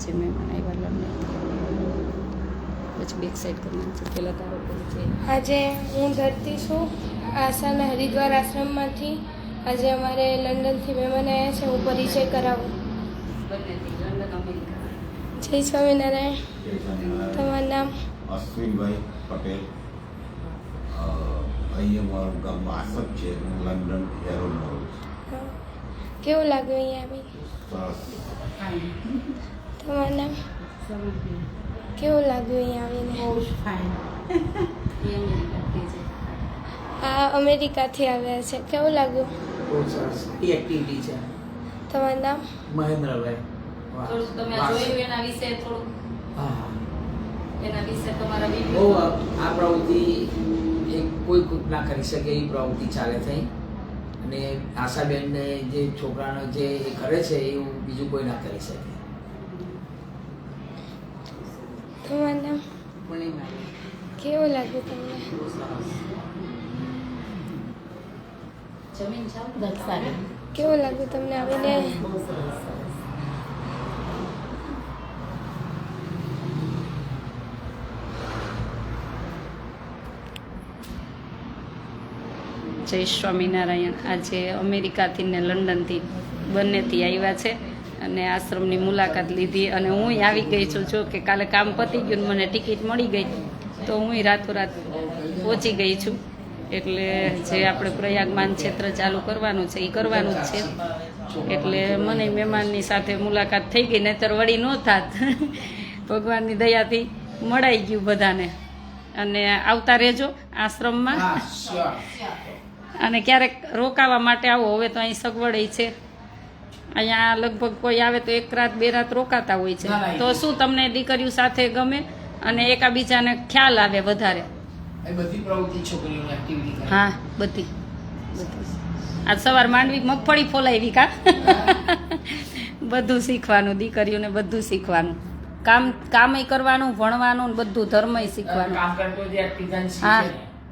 આજે મહેમાન આવ્યા લગ્ન. પછી બેક સાઈડ કરવાનું છે પહેલાં તારો છે. આજે હું ધરતી છું આસાના હરિદ્વાર આશ્રમમાંથી. આજે અમારે લંડનથી મહેમાન આવ્યા છે હું પરિચય કરાવું. બંનેથી લંડન અમેરિકા જય સ્વામિનારાયણ. તમારું નામ? અશ્વિનભાઈ પટેલ. અહીંયા મારું ગામ વાસદ છે લંડન એરોનોલ. કેવું લાગ્યું અહીંયા આવી સરસ. તમારું નામ કેવું લાગ્યું અહીંયા આવીને આ અમેરિકાથી આવ્યા છે કેવું લાગ્યું બહુ સરસ એ એક્ટિવિટી છે તમારું નામ મહેન્દ્રભાઈ થોડુંક તમે. જોયું એના વિશે થોડુંક હા એના વિશે તમારા બહુ આ પ્રવૃત્તિ એક કોઈ કોઈ ના કરી શકે એ પ્રવૃત્તિ ચાલે થઈ અને આશાબેનને જે છોકરાનો જે એ કરે છે એવું બીજું કોઈ ના કરી શકે તમારું નામ કેવું લાગ્યું તમને કેવું લાગ્યું તમને આવીને જય સ્વામિનારાયણ આજે અમેરિકાથી ને લંડનથી બંનેથી આવ્યા છે અને આશ્રમની મુલાકાત લીધી અને હું આવી ગઈ છું જો કે કાલે કામ પતી ગયું મને ટિકિટ મળી ગઈ તો હું રાતોરાત પહોંચી ગઈ છું. એટલે જે આપણે પ્રયાગમાન ક્ષેત્ર ચાલુ કરવાનું છે એ કરવાનું જ છે. એટલે મને મહેમાનની સાથે મુલાકાત થઈ ગઈ નહીતર વળી ન થાત. ભગવાનની દયાથી મળાઈ ગયું બધાને. અને આવતા રહેજો આશ્રમમાં. અને ક્યારેક રોકાવા માટે આવો હવે તો અહીં સગવડ છે. અહીંયા લગભગ કોઈ આવે તો એક રાત બે રાત રોકાતા હોય છે. તો શું તમને દીકરીઓ સાથે ગમે અને એકાબીજાને ખ્યાલ આવે વધારે? બધી પ્રવૃત્તિ છોકરીઓની એક્ટિવિટી હા બધી. આજ સવાર માંડવી મગફળી ફોલાવી કા? બધું શીખવાનું દીકરીઓને બધું શીખવાનું. કામ કામય કરવાનું ભણવાનું બધું ધર્મય શીખવાનું. હા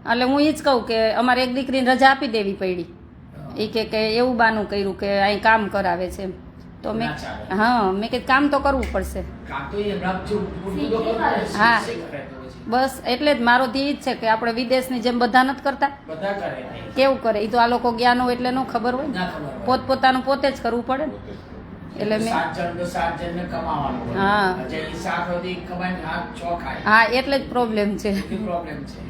એટલે હું એ જ કહું કે અમારે એક દીકરીને રજા આપી દેવી પડી એ કે કે એવું બાનું કર્યું કે અહીં કામ કરાવે છે. એમ તો મેં હા મેં કે કામ તો કરવું પડશે. હા. બસ એટલે જ મારો ધ્યેય જ છે કે આપણે વિદેશની જેમ બધા નથી કરતા. બધા કેવું કરે? એ તો આ લોકો જ્ઞાન હોય એટલે ન ખબર હોય ને. ના ખબર પોતપોતાનું પોતે જ કરવું પડે ને. એટલે મેં સાત જણ તો સાત જણને કમાવાનું હોય. હા. હા એટલે જ પ્રોબ્લેમ છે. પ્રોબ્લેમ છે.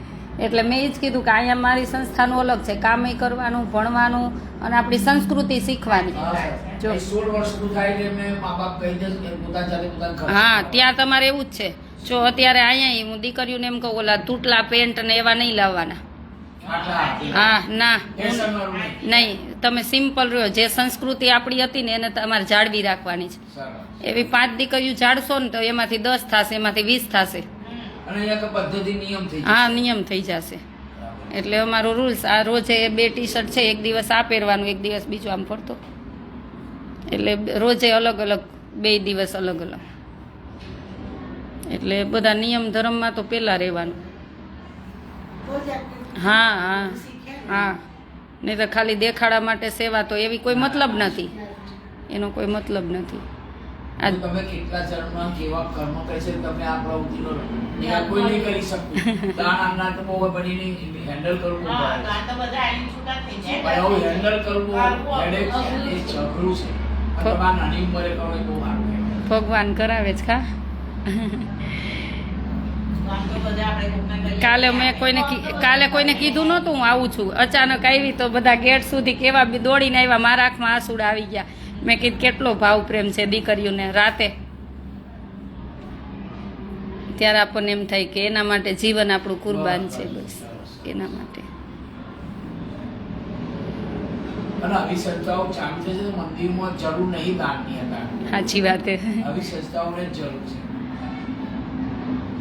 એટલે મેં એ જ કીધું કે અહીંયા મારી સંસ્થાનું અલગ છે. કામ કરવાનું ભણવાનું અને આપણી સંસ્કૃતિ શીખવાની. જો. હા ત્યાં તમારે એવું જ છે. જો અત્યારે અહીંયા હું દીકરીઓને એમ કહું ઓલા તૂટલા પેન્ટ ને એવા નહીં લાવવાના. હા ના. નહીં. તમે સિમ્પલ રહ્યો. જે સંસ્કૃતિ આપણી હતી ને એને તમારે જાળવી રાખવાની છે. એવી પાંચ દીકરીઓ જાળશો ને તો એમાંથી દસ થશે એમાંથી વીસ થશે. હા, નિયમ થઈ જશે. એટલે અમારો રૂલ્સ આ રોજે બે ટી શર્ટ છે, એક દિવસ આ પહેરવાનું, એક દિવસ બીજું આમ ફરતો. એટલે રોજે અલગ અલગ, બે દિવસ અલગ અલગ. એટલે બધા નિયમ ધર્મમાં તો પહેલાં રહેવાનું. હા હા હા. નહીં તો ખાલી દેખાડા માટે સેવા તો એવી કોઈ મતલબ નથી. એનો કોઈ મતલબ નથી. તમે કેટલા જન્મમાં કેવા કર્મ કરે છે તમે આ પ્રવૃત્તિનો કોઈ નહીં કરી શકતું. દાન આપનાર તો બહુ બનીને હેન્ડલ કરવું પડે પણ એવું હેન્ડલ કરવું headache એ છઘરું છે. અને નાની ઉંમરે કરો એ બહુ સારું. ભગવાન કરાવે છે ખા. કાલે મેં કોઈને કાલે કોઈને કીધું નહોતું હું આવું છું. અચાનક આવી તો બધા ગેટ સુધી કેવા બી દોડીને આવ્યા મારા આંખમાં આસુડ આવી ગયા. મેં કીધું કેટલો ભાવ પ્રેમ છે દીકરીઓને રાતે? ત્યારે આપણને એમ થાય કે એના માટે જીવન આપણું કુરબાન છે બસ એના માટે. સાચી વાત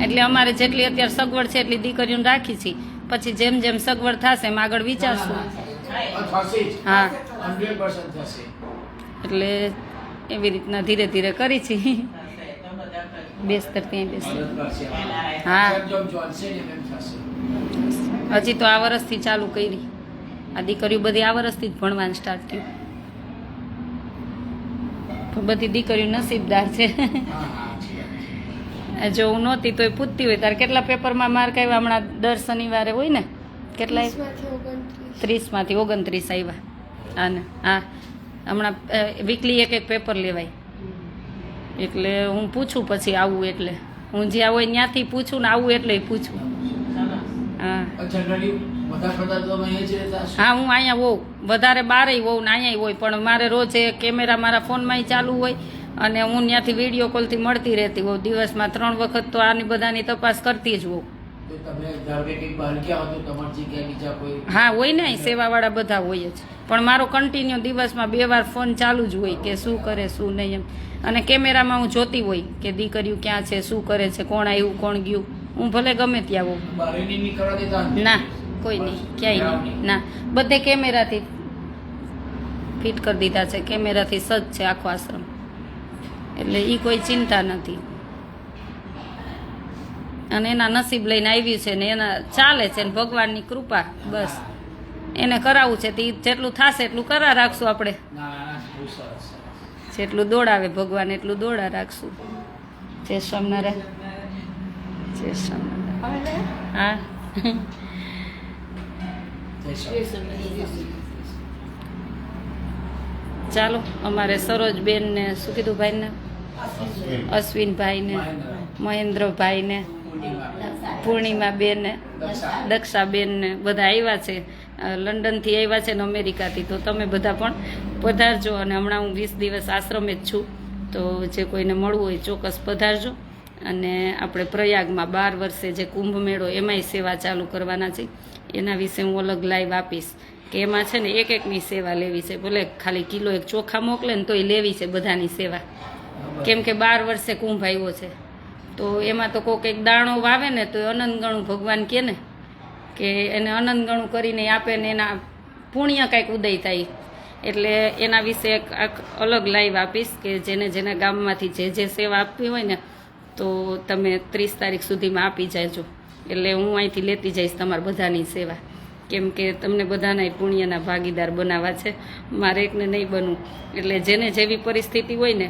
એટલે અમારે જેટલી અત્યારે સગવડ છે એટલી દીકરીઓને રાખી છે. પછી જેમ જેમ સગવડ થશે એમ આગળ વિચારશું. હા એટલે એવી રીતના ધીરે ધીરે કરી છે. બેસતર ત્યાં બેસી. હા. હજી તો આ વર્ષથી ચાલુ કરી. આ દીકરીઓ બધી આ વર્ષથી જ ભણવાનું સ્ટાર્ટ થયું. બધી દીકરીઓ નસીબદાર છે. હા હા જો હું નહોતી તોય પૂછતી હોય તારે કેટલા પેપરમાં માર્ક આવ્યા? હમણાં દર શનિવારે હોય ને? કેટલા ત્રીસમાંથી ઓગણત્રીસ. ત્રીસમાંથી ઓગણત્રીસ આવ્યા. હા ને હા. હમણાં વીકલી એક એક પેપર લેવાય. એટલે હું પૂછું પછી આવું એટલે. હું જ્યાં હોય ત્યાંથી પૂછું ને આવું એટલે પૂછું. હા? હા હું અહીંયા હોઉં. વધારે બારે હોઉં ને અહીંયા હોય. પણ મારે રોજ એ કેમેરા મારા ફોનમાં ચાલુ હોય અને હું ત્યાંથી વીડિયો કોલથી મળતી રહેતી હોઉં. દિવસમાં ત્રણ વખત તો આની બધાની તપાસ કરતી જ હોઉં. હો હોય ને સેવાવાળા બધા હોય જ. પણ મારો કન્ટિન્યુ દિવસમાં બે વાર ફોન ચાલુ જ હોય કે શું કરે શું નહીં એમ. અને કેમેરામાં હું જોતી હોય કે દીકરીઓ ક્યાં છે શું કરે છે કોણ આવ્યું કોણ ગયું. હું ભલે ગમે ત્યાં હોઉં? ના? કોઈ નહીં ક્યાંય નહીં. ના. બધે કેમેરાથી ફિટ કરી દીધા છે. કેમેરાથી સજ્જ છે આખો આશ્રમ. એટલે એ કોઈ ચિંતા નથી. અને એના નસીબ લઈને આવ્યું છે ને એના ચાલે છે ને ભગવાનની કૃપા, બસ. એને કરાવવું છે તે જેટલું થશે એટલું કરા રાખશું આપણે. જેટલું દોડાવે ભગવાન એટલું દોડા રાખશું. જય સ્વામિનારાયણ. જય સ્વામિનારાયણ. હા. ચાલો, અમારે સરોજબેન ને શું કીધું ભાઈને અશ્વિન અશ્વિનભાઈને, મહેન્દ્રભાઈને પૂર્ણિમાબેન દક્ષા દક્ષાબેનને બધા આવ્યા છે. લંડનથી આવ્યા છે ને અમેરિકાથી. તો તમે બધા પણ પધારજો અને હમણાં હું વીસ દિવસ આશ્રમે જ છું. તો જે કોઈને મળવું હોય ચોક્કસ પધારજો. અને આપણે પ્રયાગમાં બાર વર્ષે જે કુંભ મેળો એમાંય સેવા ચાલુ કરવાના છે. એના વિશે હું અલગ લાઈવ આપીશ. કે એમાં છે ને એક એકની સેવા લેવી છે. ભલે ખાલી કિલો એક ચોખા મોકલે ને તોય લેવી છે બધાની સેવા. કેમ કે બાર વર્ષે કુંભ આવ્યો છે. તો એમાં તો કોઈક એક દાણો વાવે ને તો અનંત ગણું ભગવાન કે ને કે એને અનંત ગણું કરીને આપે ને એના પુણ્ય કાંઈક ઉદય થાય. એટલે એના વિશે એક અલગ લાઈવ આપીશ કે જેને જેના ગામમાંથી જે જે સેવા આપવી હોય ને તો તમે ત્રીસ તારીખ સુધીમાં આપી જાજો. એટલે હું અહીંથી લેતી જઈશ તમારા બધાની સેવા. કેમ કે તમને બધાના પુણ્યના ભાગીદાર બનાવવા છે. મારે એકને નહીં બનવું. એટલે જેને જેવી પરિસ્થિતિ હોય ને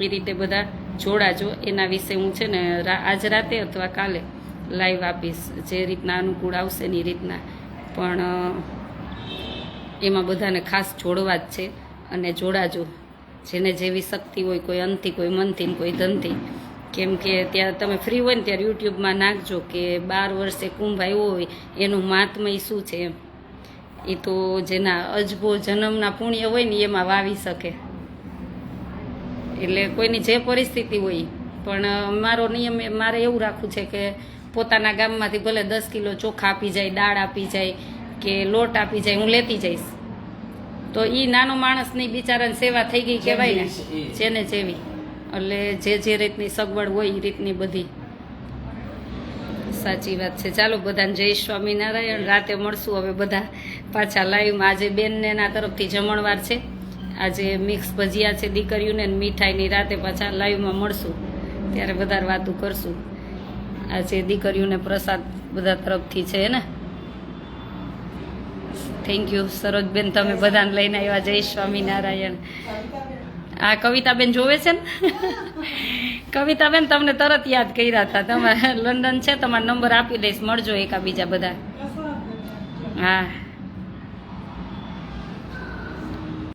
એ રીતે બધા જોડાજો. એના વિશે હું છે ને આજ રાતે અથવા કાલે લાઈવ આપીશ જે રીતના અનુકૂળ આવશે એની રીતના. પણ એમાં બધાને ખાસ જોડવા જ છે અને જોડાજો. જેને જેવી શક્તિ હોય, કોઈ અંતથી, કોઈ મનથી કોઈ ધનથી. કેમ કે ત્યાં તમે ફ્રી હોય ને ત્યારે યુટ્યુબમાં નાખજો કે બાર વર્ષે કુંભ આવ્યો હોય, એનું મહાત્મય શું છે એમ? એ તો જેના અજબો જન્મના પુણ્ય હોય ને એમાં વાવી શકે. એટલે કોઈની જે પરિસ્થિતિ હોય પણ મારો નિયમ એ- મારે એવું રાખવું છે કે પોતાના ગામમાંથી ભલે દસ કિલો ચોખા આપી જાય દાળ આપી જાય કે લોટ આપી જાય હું લેતી જઈશ. તો એ નાનો માણસની બિચારાની સેવા થઈ ગઈ કહેવાય ને. જેને જેવી. એટલે જે જે રીતની સગવડ હોય એ રીતની બધી. સાચી વાત છે. ચાલો બધાને જય સ્વામિનારાયણ. રાતે મળશું હવે બધા પાછા લાઈવમાં આજે બેનને એના તરફથી જમણવાર છે. આજે મિક્સ ભજીયા છે દીકરીઓને મીઠાઈની રાતે પાછા લાઈવમાં મળશું. ત્યારે વધારે વાતું કરશું. આજે દીકરીઓને પ્રસાદ બધા તરફથી છે ને? થેન્ક યુ સરોજબેન, તમે બધાને લઈને આવ્યા. જય સ્વામિનારાયણ. આ કવિતાબેન જોવે છે ને? કવિતાબેન, તમને તરત યાદ કર્યા હતા. તમારે લંડન છે, તમારો નંબર આપી દઈશ. મળજો એકાબીજા બધા. હા.